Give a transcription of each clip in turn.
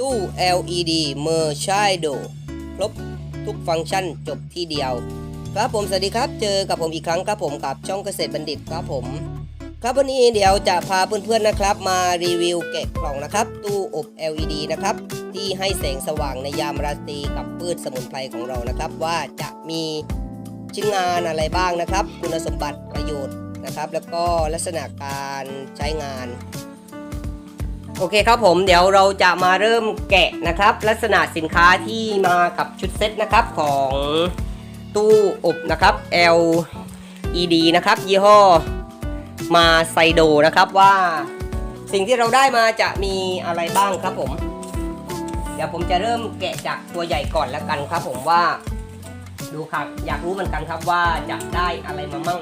ตู้ LED เมอร์ชายโดครบทุกฟังก์ชันจบที่เดียว ครับผมสวัสดีครับ เจอกับผมอีกครั้งครับผมกับช่องเกษตรบัณฑิตครับผม ครับวันนี้เดี๋ยวจะพาเพื่อนๆนะครับ มารีวิวแกะกล่องนะครับ ตู้อบ LED นะครับ ที่ให้แสงสว่างในยามราตรีกับพืชสมุนไพรของเรานะครับ ว่าจะมีชิ้นงานอะไรบ้างนะครับ คุณสมบัติประโยชน์นะครับ แล้วก็ลักษณะการใช้งาน โอเคครับผมเดี๋ยวเราจะมาเริ่มแกะนะครับ ลักษณะสินค้าที่มากับชุดเซ็ตนะครับของตู้อบนะครับ LED นะครับ ยี่ห้อมาไซโดนะครับว่าสิ่งที่เราได้มาจะมีอะไรบ้างครับผม เดี๋ยวผมจะเริ่มแกะจากตัวใหญ่ก่อนแล้วกันครับผมว่า ดูครับอยากรู้เหมือนกันครับว่าจะได้อะไรมามั่ง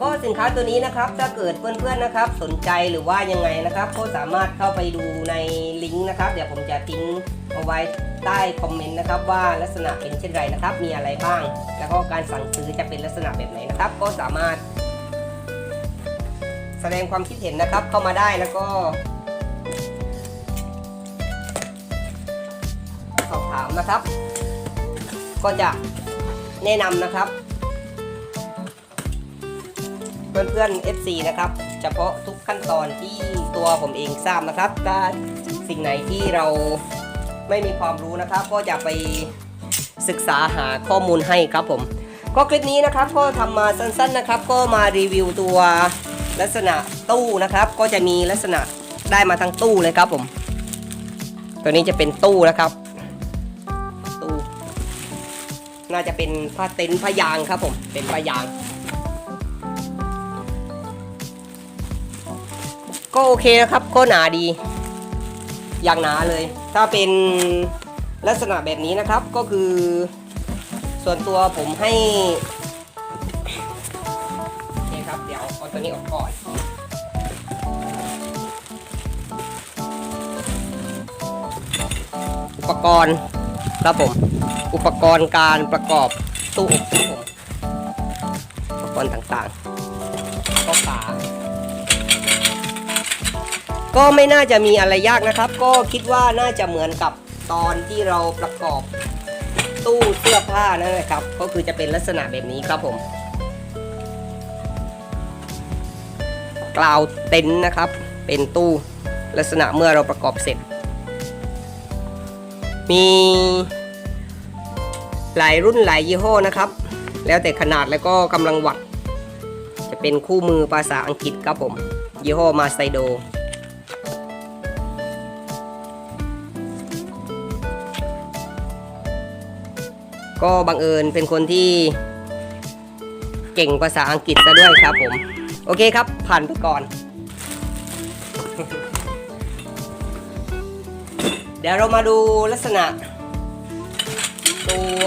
ก็สินค้าตัวนี้นะครับถ้าเกิดเพื่อนๆนะครับ สนใจหรือว่ายังไงนะครับ ก็สามารถเข้าไปดูในลิงก์นะครับ เดี๋ยวผมจะทิ้งเอาไว้ใต้คอมเมนต์นะครับว่าลักษณะเป็นเช่นไรนะครับ มีอะไรบ้าง แล้วก็การสั่งซื้อจะเป็นลักษณะแบบไหนนะครับ ก็สามารถ แสดงความคิดเห็นนะครับเข้ามาได้แล้วก็สอบถามนะครับ ก็จะแนะนำนะครับ เพื่อนๆ FC นะครับ เฉพาะทุกขั้นตอนที่ตัวผมเองทราบนะครับ ถ้าสิ่งไหนที่เราไม่มีความรู้นะครับ ก็จะไปศึกษาหาข้อมูลให้ครับผมก็คลิปนี้นะครับก็ทำมาสั้นๆนะครับ ก็มารีวิวตัวลักษณะตู้นะครับ ก็จะมีลักษณะได้มาทั้งตู้เลยครับผม ตัวนี้จะเป็นตู้นะครับ ตู้ น่าจะเป็นผ้าเต็นท์ผ้ายางครับผมเป็นผ้ายาง ก็โอเคนะครับ ก็หนาดี อย่างหนาเลย ถ้าเป็นลักษณะแบบนี้นะครับก็คือ ส่วนตัวผมให้โอเคครับเดี๋ยวเอาตัวนี้ออกก่อนอุปกรณ์ครับผมอุปกรณ์การประกอบตู้อบครับผมอุปกรณ์ต่างๆ ก็ไม่น่าจะมีอะไรยากนะครับ ก็คิดว่าน่าจะเหมือนกับตอนที่เราประกอบตู้เสื้อผ้านั่นแหละครับ ก็คือจะเป็นลักษณะแบบนี้ครับผมกล่าวเต็นท์นะครับ เป็นตู้ลักษณะเมื่อเราประกอบเสร็จ มีหลายรุ่นหลายยี่ห้อนะครับ แล้วแต่ขนาดแล้วก็กำลังวัด จะเป็นคู่มือภาษาอังกฤษครับผม ยี่ห้อมาไซโด ก็บังเอิญเป็นคนที่เก่งภาษาอังกฤษซะด้วยครับผม โอเคครับ ผ่านไปก่อน เดี๋ยวเรามาดูลักษณะ ตัว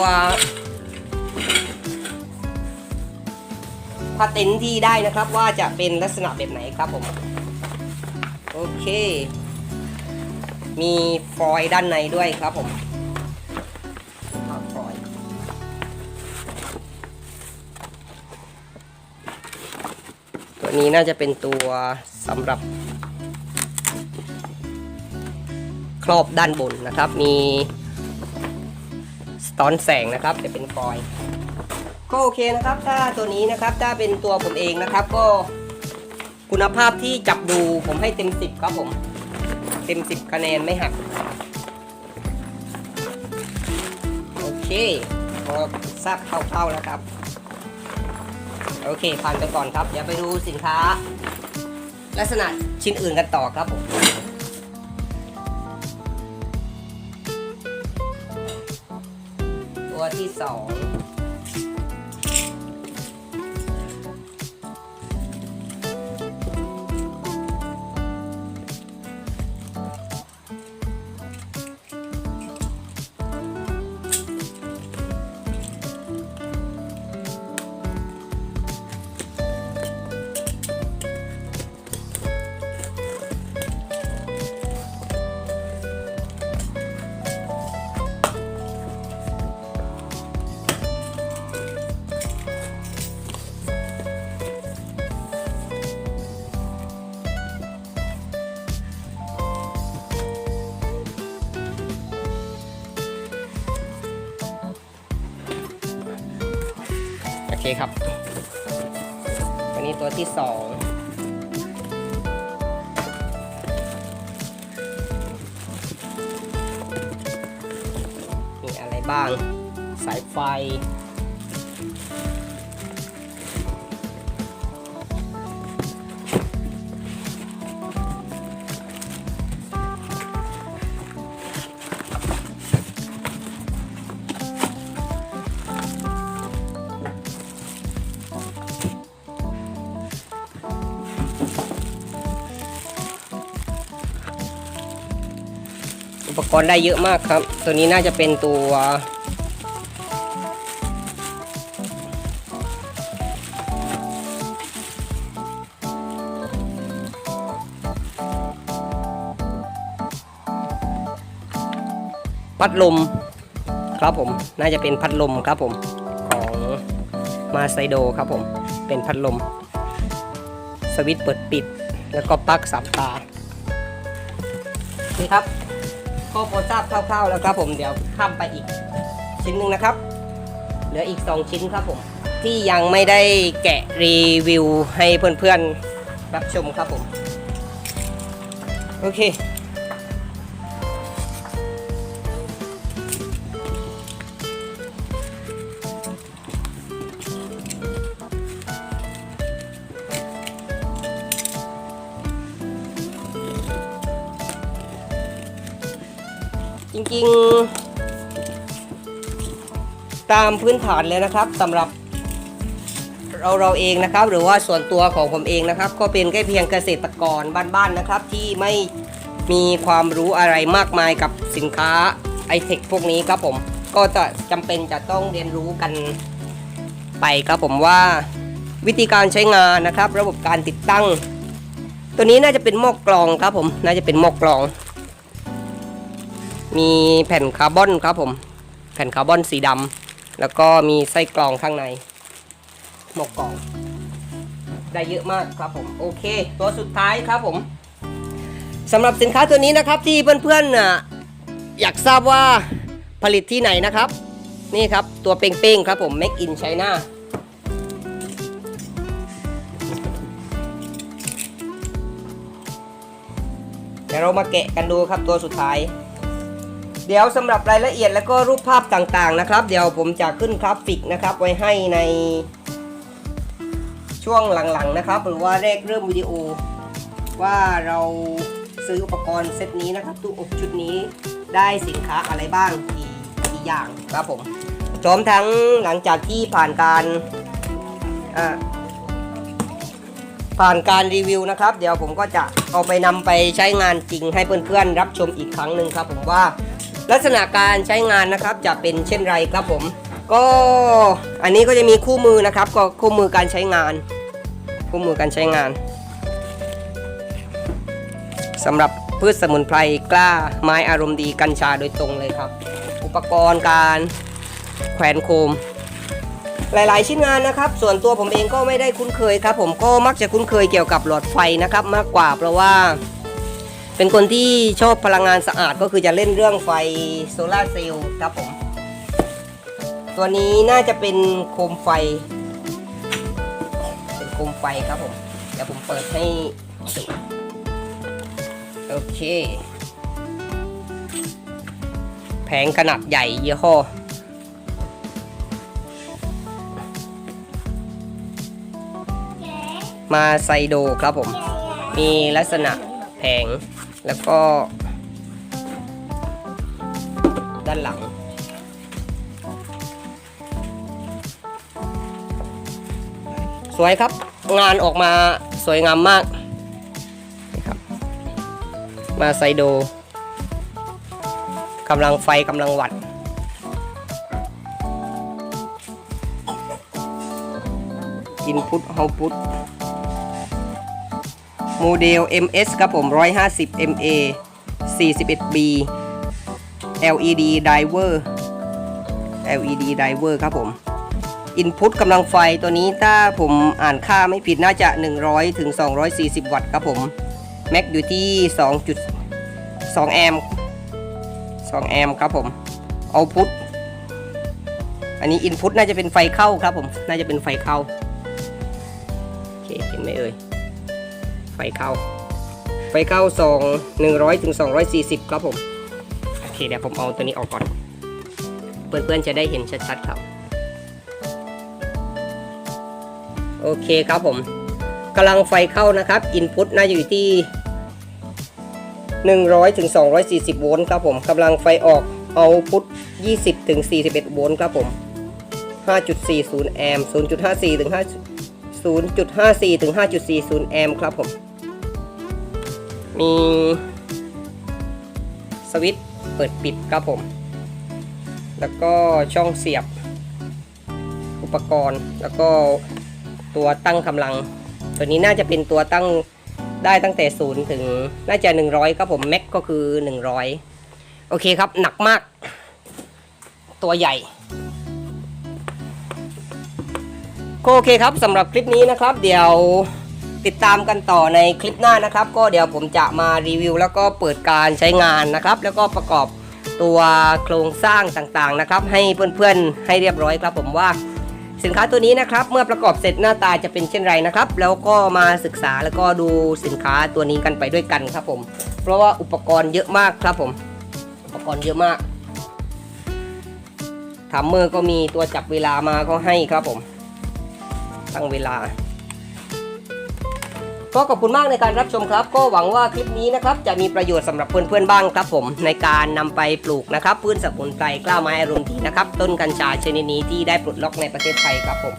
พาเต็นที่ได้นะครับว่าจะเป็นลักษณะแบบไหนครับผม โอเค มีฟอยล์ด้านในด้วยครับผม นี้น่าจะเป็นตัวสำหรับครอบด้านบนนะครับ มีสตอนแสงนะครับ จะเป็นฟอยก็โอเคนะครับ ถ้าตัวนี้นะครับ ถ้าเป็นตัวผมเองนะครับ ก็คุณภาพที่จับดูผมให้เต็ม 10 ครับผม เต็ม 10 คะแนนไม่หัก โอเคพอทราบคร่าๆแล้วครับ โอเคผ่านไปก่อนครับ เดี๋ยวไปดูสินค้า ลักษณะชิ้นอื่นกันต่อครับผมตัวที่สอง ครับตัวนี้ตัวที่สองมีอะไรบ้าง สายไฟ รณ์ได้เยอะมากครับ ตัวนี้น่าจะเป็นตัวพัดลมครับผม น่าจะเป็นพัดลมครับผม ของมาไซโดครับผม เป็นพัดลม สวิตช์เปิดปิด แล้วก็ปลั๊กสับตา นี่ครับ ก็พอทราบคร่าวๆแล้วครับผมเดี๋ยวข้ามไปอีกชิ้นหนึ่งนะครับ เหลืออีก 2 ชิ้นครับผม ที่ยังไม่ได้แกะรีวิวให้เพื่อนๆรับชมครับผม โอเค ริงๆ ตามพื้นฐานเลยนะครับสำหรับเราเราเองนะครับ หรือว่าส่วนตัวของผมเองนะครับ ก็เป็นแค่เพียงเกษตรกรบ้านๆนะครับ ที่ไม่มีความรู้อะไรมากมายกับสินค้าไอเทคพวกนี้ครับผมก็จะจำเป็นจะต้องเรียนรู้กันไปครับผมว่าวิธีการใช้งานนะครับ ระบบการติดตั้ง ตัวนี้น่าจะเป็นหม้อกกรองครับผมน่าจะเป็นหม้อกกรอง มีแผ่นคาร์บอนครับผม แผ่นคาร์บอนสีดำแล้วก็มีไส้กรองข้างในหมกกล่อง ได้เยอะมากครับผม โอเค ตัวสุดท้ายครับผมสำหรับสินค้าตัวนี้นะครับที่เพื่อนๆน่ะอยากทราบว่าผลิตที่ไหนนะครับ นี่ครับตัวเป้งๆครับผม Make in China เดี๋ยวเรามาแกะกันดูครับตัวสุดท้าย เดี๋ยวสำหรับรายละเอียดแล้วก็รูปภาพต่างๆนะครับ เดี๋ยวผมจะขึ้นกราฟิกนะครับ ไว้ให้ในช่วงหลังๆนะครับ หรือว่าแรกเริ่มวิดีโอ ว่าเราซื้ออุปกรณ์เซตนี้นะครับตู้อบชุดนี้ได้สินค้าอะไรบ้างกี่กี่อย่างครับผมพร้อมทั้งหลังจากที่ผ่านการผ่านการรีวิวนะครับ เดี๋ยวผมก็จะเอาไปนำไปใช้งานจริงให้เพื่อนๆรับชมอีกครั้งหนึ่งครับ ผมว่า ลักษณะการใช้งานนะครับจะเป็นเช่นไรครับผม ก็อันนี้ก็จะมีคู่มือนะครับ ก็คู่มือการใช้งาน คู่มือการใช้งานสำหรับพืชสมุนไพรกล้าไม้อารมณ์ดีกัญชาโดยตรงเลยครับ อุปกรณ์การแขวนโคม หลาย ๆ ชิ้นงานนะครับ ส่วนตัวผมเองก็ไม่ได้คุ้นเคยครับ ผมก็มักจะคุ้นเคยเกี่ยวกับหลอดไฟนะครับมากกว่าเพราะว่า เป็นคนที่ชอบพลังงานสะอาดก็คือจะเล่นเรื่องไฟโซลาร์เซลล์ครับผม ตัวนี้น่าจะเป็นโคมไฟ เป็นโคมไฟครับผม เดี๋ยวผมเปิดให้ดูโอเค แผงขนาดใหญ่ยี่ห้อมาไซโดครับผม มีลักษณะแผง แล้วก็ ด้านหลัง สวยครับ งานออกมาสวยงามมากนี่ครับ มาไซโดกำลังไฟกำลังวัดอินพุตเอาพุต โมเดล MS ครับผม 150 MA 41B LED driver LED driver ครับผม Input กำลังไฟตัวนี้ถ้าผมอ่านค่าไม่ผิดน่าจะ 100ถึง240 วัตต์ครับผม แม็กอยู่ที่ 2.2 แอมป์2แอมป์ครับผม Output อันนี้อินพุตน่าจะเป็นไฟเข้าครับผม น่าจะเป็นไฟเข้า โอเค เห็นไหมเอ่ย ไฟเข้า ไฟเข้าสองหนึ่งร้อยถึงสองร้อยสี่สิบครับผม โอเคเดี๋ยวผมเอาตัวนี้ออกก่อน เพื่อนๆจะได้เห็นชัดๆครับ โอเคครับผมกำลังไฟเข้านะครับ อินพุตน่าจะอยู่ที่ 100ถึง240 โวลต์ครับผมกำลังไฟออกเอาพุต20ถึง41 โวลต์ครับผม 5.40 แอมป์0.54ถึง5 0.54ถึง5.40 แอมป์ครับผม มีสวิตช์เปิดปิดครับผม แล้วก็ช่องเสียบ อุปกรณ์ แล้วก็ตัวตั้งกำลัง ตัวนี้น่าจะเป็นตัวตั้งได้ตั้งแต่ศูนย์ถึงน่าจะ 100 ครับผมแม็กก็คือ 100 โอเคครับหนักมาก ตัวใหญ่โอเคครับสำหรับคลิปนี้นะครับ เดี๋ยว ติดตามกันต่อในคลิปหน้านะครับ ก็เดี๋ยวผมจะมารีวิว แล้วก็เปิดการใช้งานนะครับ แล้วก็ประกอบตัวโครงสร้างต่างๆนะครับ ให้เพื่อนๆให้เรียบร้อยครับผมว่าสินค้าตัวนี้นะครับเมื่อประกอบเสร็จหน้าตาจะเป็นเช่นไรนะครับ แล้วก็มาศึกษาแล้วก็ดูสินค้าตัวนี้กันไปด้วยกันครับผม เพราะว่าอุปกรณ์เยอะมากครับผม อุปกรณ์เยอะมากทัมเมอร์ก็มีตัวจับเวลามาก็ให้ครับผม ตั้งเวลา ก็ขอบคุณมากในการรับชมครับ ก็หวังว่าคลิปนี้นะครับจะมีประโยชน์สำหรับเพื่อนๆบ้างครับผมในการนำไปปลูกนะครับพืชสมุนไพรกล้าไม้อารมณ์ดีนะครับต้นกัญชาชนิดนี้ที่ได้ปลดล็อกในประเทศไทยครับผม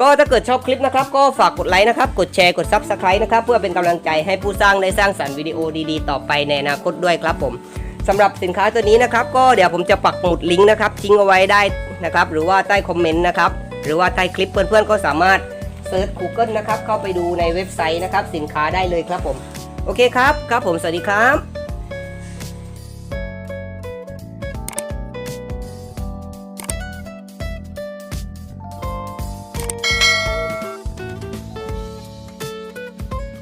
ก็ถ้าเกิดชอบคลิปนะครับ ก็ฝากกดไลค์นะครับ กดแชร์กด Subscribe นะครับ เพื่อเป็นกำลังใจให้ผู้สร้างได้สร้างสรรค์วิดีโอดีๆ ต่อไปในอนาคตด้วยครับผมสำหรับสินค้าตัวนี้นะครับ ก็เดี๋ยวผมจะปักหมุดลิงก์นะครับทิ้งเอาไว้ได้นะครับ หรือว่าใต้คอมเมนต์นะครับ หรือว่าใต้คลิปเพื่อนๆก็สามารถ เซิร์ช Google นะครับ เข้าไปดูในเว็บไซต์นะครับ สินค้าได้เลยครับผม โอเคครับ ครับผม สวัสดีครับ